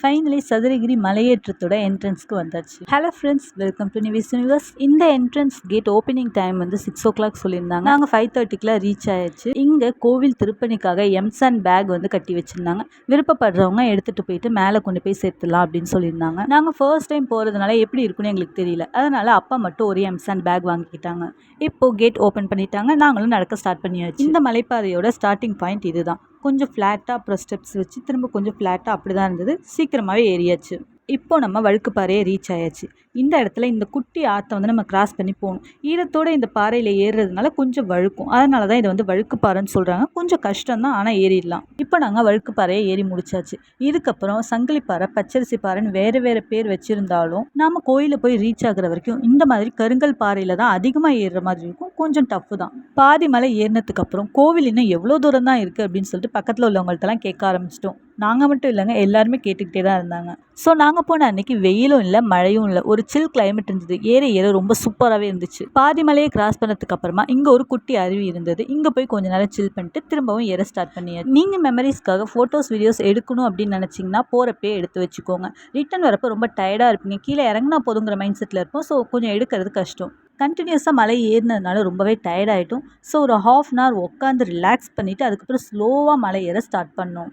Finally Sathuragiri மலையேற்றத்தோட என்ட்ரன்ஸ்க்கு வந்தாச்சு hello friends welcome to Nivi's universe இந்த என்ட்ரன்ஸ் கேட் ஓப்பனிங் டைம் வந்து சிக்ஸ் ஓ கிளாக் சொல்லியிருந்தாங்க. நாங்கள் ஃபைவ் தேர்ட்டிக்குலாம் ரீச் ஆயாச்சு. இங்கே கோவில் திருப்பணிக்காக எம்சன் பேக் வந்து கட்டி வச்சுருந்தாங்க. விருப்பப்படுறவங்க எடுத்துகிட்டு போயிட்டு மேலே கொண்டு போய் சேர்த்துலாம் அப்படின்னு சொல்லியிருந்தாங்க. நாங்கள் ஃபர்ஸ்ட் டைம் போகிறதுனால எப்படி இருக்குன்னு எங்களுக்கு தெரியல. அதனால் அப்பா மட்டும் ஒரு எம்சன் பேக் வாங்கிக்கிட்டாங்க. இப்போது கேட் ஓப்பன் பண்ணிட்டாங்க. நாங்களும் நடக்க ஸ்டார்ட் பண்ணியாச்சு. இந்த மலைப்பாதையோட ஸ்டார்டிங் பாயிண்ட் இதுதான். கொஞ்சம் ஃப்ளாட்டாக அப்புறம் ஸ்டெப்ஸ் வச்சு திரும்ப கொஞ்சம் ஃப்ளாட்டாக அப்படி தான் இருந்தது. சீக்கிரமாகவே ஏறியாச்சு. இப்போ நம்ம வழுக்குப்பாறையை ரீச் ஆயாச்சு. இந்த இடத்துல இந்த குட்டி ஆற்றை வந்து நம்ம கிராஸ் பண்ணி போகணும். ஈரத்தோடு இந்த பாறையில் ஏறுறதுனால கொஞ்சம் வழுக்கும். அதனால தான் இதை வந்து வழுக்குப்பாறைன்னு சொல்கிறாங்க கொஞ்சம் கஷ்டம் தான் ஆனால் ஏறிடலாம். இப்போ நாங்கள் வழுக்குப்பாறையை ஏறி முடிச்சாச்சு. இதுக்கப்புறம் சங்கிலிப்பாறை பச்சரிசி பாறைன்னு வேறு வேறு பேர் வச்சுருந்தாலும் நாம் கோயிலில் போய் ரீச் ஆகுற வரைக்கும் இந்த மாதிரி கருங்கல் பாறையில் தான் அதிகமாக ஏறுற மாதிரி இருக்கும். கொஞ்சம் டஃப்பு தான். பாதி மலை ஏறினதுக்கு அப்புறம் கோவில் இன்னும் எவ்வளோ தூரம் தான் இருக்குது அப்படின்னு சொல்லிட்டு பக்கத்தில் உள்ளவங்கள்ட்டலாம் கேட்க ஆரம்பிச்சிட்டோம். நாங்கள் மட்டும் இல்லைங்க எல்லாருமே கேட்டுக்கிட்டே தான் இருந்தாங்க. ஸோ நாங்கள் போன அன்னைக்கு வெயிலும் இல்லை மழையும் இல்லை. ஒரு சில் கிளைமேட் இருந்தது. ஏற ஏற ரொம்ப சூப்பராகவே இருந்துச்சு. பாதி மலையை கிராஸ் பண்ணதுக்கு அப்புறமா இங்கே ஒரு குட்டி அருவி இருந்தது. இங்கே போய் கொஞ்ச நேரம் சில் பண்ணிட்டு திரும்பவும் ஏற ஸ்டார்ட் பண்ணியாச்சு. நீங்கள் மெமரிஸ்க்காக ஃபோட்டோஸ் வீடியோஸ் எடுக்கணும் அப்படின்னு நினச்சிங்கன்னா போகிறப்பே எடுத்து வச்சுக்கோங்க. ரிட்டன் வரப்போ ரொம்ப டயர்டாக இருப்பீங்க. கீழே இறங்கினா போதுங்கிற மைண்ட் செட்டில் இருப்போம். ஸோ கொஞ்சம் எடுக்கிறது கஷ்டம். கண்டினியூஸாக மலை ஏறினதுனால ரொம்பவே டயர்ட் ஆகிட்டோம் ஸோ ஒரு ஹாஃப் அன் ஹவர் உட்காந்து ரிலாக்ஸ் பண்ணிவிட்டு அதுக்கப்புறம் ஸ்லோவாக மலை ஏற ஸ்டார்ட் பண்ணோம்.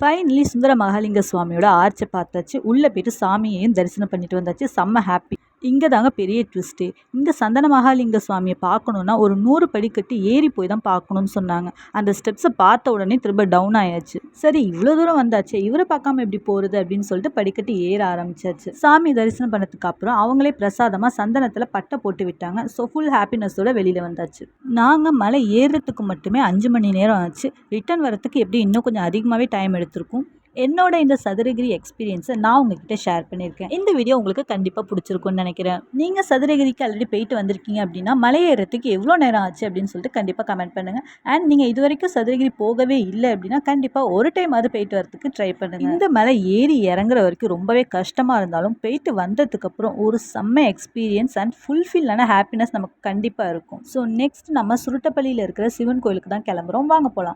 ஃபைனலி சுந்தர மகாலிங்க சுவாமியோட ஆர்ச்சை பார்த்தாச்சு. உள்ளே போயிட்டு சாமியையும் தரிசனம் பண்ணிட்டு வந்தாச்சு. செம்ம ஹாப்பி இங்கே தாங்க பெரிய ட்விஸ்ட்டு இங்கே சந்தன மகாலிங்க சுவாமியை பார்க்கணுன்னா ஒரு நூறு படிக்கட்டு ஏறி போய் தான் பார்க்கணும்னு சொன்னாங்க. அந்த ஸ்டெப்ஸை பார்த்த உடனே திரும்ப டவுன் ஆயாச்சு. சரி இவ்வளோ தூரம் வந்தாச்சு இவரை பார்க்காம எப்படி போகிறது அப்படின்னு சொல்லிட்டு படிக்கட்டு ஏற ஆரம்பிச்சாச்சு. சாமி தரிசனம் பண்ணதுக்கு அப்புறம் அவங்களே பிரசாதமாக சந்தனத்தில் பட்டை போட்டு விட்டாங்க. ஸோ ஃபுல் ஹாப்பினஸோட வெளியில் வந்தாச்சு. நாங்கள் மலை ஏறுறதுக்கு மட்டுமே அஞ்சு மணி நேரம் ஆச்சு. ரிட்டர்ன் வரத்துக்கு எப்படி இன்னும் கொஞ்சம் அதிகமாகவே டைம் எடுத்திருக்கும்? என்னோட இந்த சதுரகிரி எக்ஸ்பீரியன்ஸை நான் உங்ககிட்ட ஷேர் பண்ணியிருக்கேன். இந்த வீடியோ உங்களுக்கு கண்டிப்பாக பிடிச்சிருக்கும்னு நினைக்கிறேன். நீங்கள் சதுரகிரிக்கு ஆல்ரெடி போயிட்டு வந்திருக்கீங்க அப்படின்னா மலையேறத்துக்கு எவ்வளோ நேரம் ஆச்சு அப்படின்னு சொல்லிட்டு கண்டிப்பாக கமெண்ட் பண்ணுங்கள் அண்ட் நீங்கள் இது வரைக்கும் சதுரகிரி போகவே இல்லை அப்படின்னா கண்டிப்பாக ஒரு டைம் அது போயிட்டு வரதுக்கு ட்ரை பண்ணுங்கள் இந்த மலை ஏறி இறங்குற வரைக்கும் ரொம்பவே கஷ்டமாக இருந்தாலும் போயிட்டு வந்ததுக்கப்புறம் ஒரு செம்ம எக்ஸ்பீரியன்ஸ் அண்ட் ஃபுல்ஃபில்லான ஹாப்பினஸ் நமக்கு கண்டிப்பாக இருக்கும். ஸோ நெக்ஸ்ட் நம்ம சுருட்டப்பள்ளியில் இருக்கிற சிவன் கோயிலுக்கு தான் கிளம்புறோம். வாங்க போகலாம்